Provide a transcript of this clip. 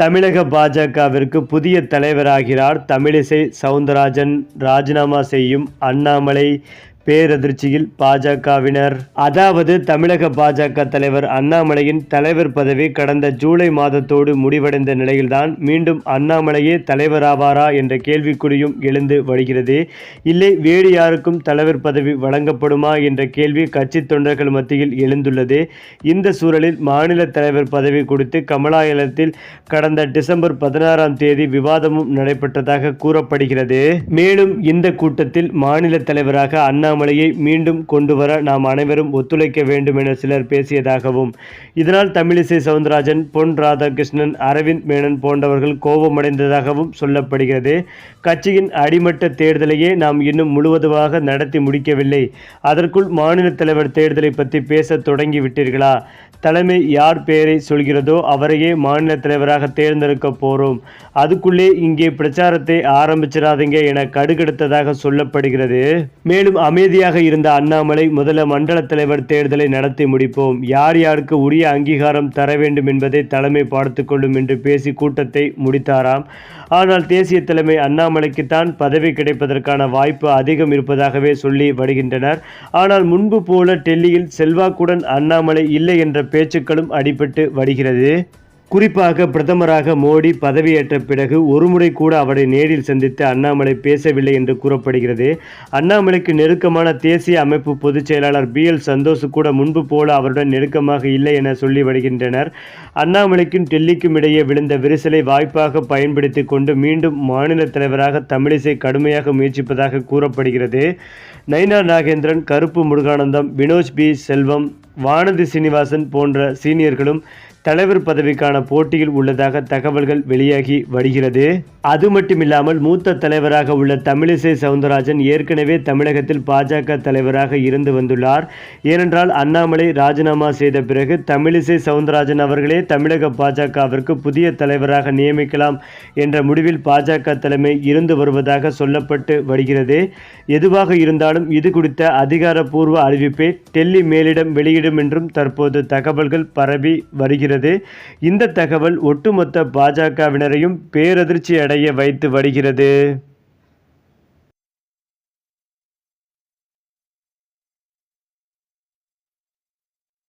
தமிழக பாஜகவிற்கு புதிய தலைவராகிறார் தமிழிசை சவுந்தரராஜன். ராஜினாமா செய்யும் அண்ணாமலை. பேரதிர்ச்சியில் பாஜகவினர். அதாவது தமிழக பாஜக தலைவர் அண்ணாமலையின் தலைவர் பதவி கடந்த ஜூலை மாதத்தோடு முடிவடைந்த நிலையில்தான் மீண்டும் அண்ணாமலையே தலைவராவாரா என்ற கேள்விக்குறியும் எழுந்து வருகிறது. இல்லை வேறு யாருக்கும் தலைவர் பதவி வழங்கப்படுமா என்ற கேள்வி கட்சி தொண்டர்கள் மத்தியில் எழுந்துள்ளது. இந்த சூழலில் மாநில தலைவர் பதவி குறித்து கமலாயலத்தில் கடந்த டிசம்பர் பதினாறாம் தேதி விவாதமும் நடைபெற்றதாக கூறப்படுகிறது. மேலும் இந்த கூட்டத்தில் மாநில தலைவராக அண்ணாமலை திருவண்ணாமலையை மீண்டும் கொண்டு வர நாம் அனைவரும் ஒத்துழைக்க வேண்டும் என சிலர் பேசியதாகவும் இதனால் தமிழிசை சவுந்தரராஜன் பொன் ராதாகிருஷ்ணன் அரவிந்த் மேனன் போன்றவர்கள் கோபமடைந்ததாகவும் சொல்லப்படுகிறது. கட்சியின் அடிமட்ட தேர்தலையே நாம் இன்னும் முழுவதுமாக நடத்தி முடிக்கவில்லை. அதற்குள் மாநில தலைவர் தேர்தலை பற்றி பேச தொடங்கிவிட்டீர்களா? தலைமை யார் பெயரை சொல்கிறதோ அவரையே மாநில தலைவராக தேர்ந்தெடுக்க போகிறோம் அதுக்குள்ளே இங்கே பிரச்சாரத்தை ஆரம்பிச்சிடாதீங்க என கடுகெடுத்ததாக சொல்லப்படுகிறது. மேலும் அமைதியாக இருந்த அண்ணாமலை முதல மண்டல தலைவர் தேர்தலை நடத்தி முடிப்போம். யார் யாருக்கு உரிய அங்கீகாரம் தர வேண்டும் என்பதை தலைமை பார்த்து கொள்ளும் என்று பேசி கூட்டத்தை முடித்தாராம். ஆனால் தேசிய தலைமை அண்ணாமலைக்குத்தான் பதவி கிடைப்பதற்கான வாய்ப்பு அதிகம் இருப்பதாகவே சொல்லி வருகின்றனர். ஆனால் முன்பு போல டெல்லியில் செல்வாக்குடன் அண்ணாமலை இல்லை என்ற பேச்சுக்களும் அடிபட்டு வருகிறது. குறிப்பாக பிரதமராக மோடி பதவியேற்ற பிறகு ஒருமுறை கூட அவரை நேரில் சந்தித்து அண்ணாமலை பேசவில்லை என்று கூறப்படுகிறது. அண்ணாமலைக்கு நெருக்கமான தேசிய அமைப்பு பொதுச் செயலாளர் பி. எல். சந்தோஷ் கூட முன்பு போல அவருடன் நெருக்கமாக இல்லை என சொல்லி வருகின்றனர். அண்ணாமலைக்கும் டெல்லிக்கும் இடையே விழுந்த விரிசலை வாய்ப்பாக பயன்படுத்தி கொண்டு மீண்டும் மாநில தலைவராக தமிழிசை கடுமையாக முயற்சிப்பதாக கூறப்படுகிறது. நைனா நாகேந்திரன் கருப்பு முருகானந்தம் வினோஜ் பி. செல்வம் வானதி சீனிவாசன் போன்ற சீனியர்களும் தலைவர் பதவிக்கான போட்டியில் உள்ளதாக தகவல்கள் வெளியாகி வருகிறது. அது மட்டுமில்லாமல் மூத்த தலைவராக உள்ள தமிழிசை சவுந்தரராஜன் ஏற்கனவே தமிழகத்தில் பாஜக தலைவராக இருந்து வந்துள்ளார். ஏனென்றால் அண்ணாமலை ராஜினாமா செய்த பிறகு தமிழிசை சவுந்தரராஜன் அவர்களே தமிழக பாஜகவிற்கு புதிய தலைவராக நியமிக்கலாம் என்ற முடிவில் பாஜக தலைமை இருந்து வருவதாக சொல்லப்பட்டு வருகிறது. எதுவாக இருந்தாலும் இது குறித்த அதிகாரப்பூர்வ அறிவிப்பை டெல்லி மேலிடம் வெளியிடும் என்றும் தற்போது தகவல்கள் பரவி வருகிறது. வருகிறது. இந்த தகவல் ஒட்டுமொத்த பாஜகவினரையும் பேரதிர்ச்சி அடைய வைத்து வருகிறது.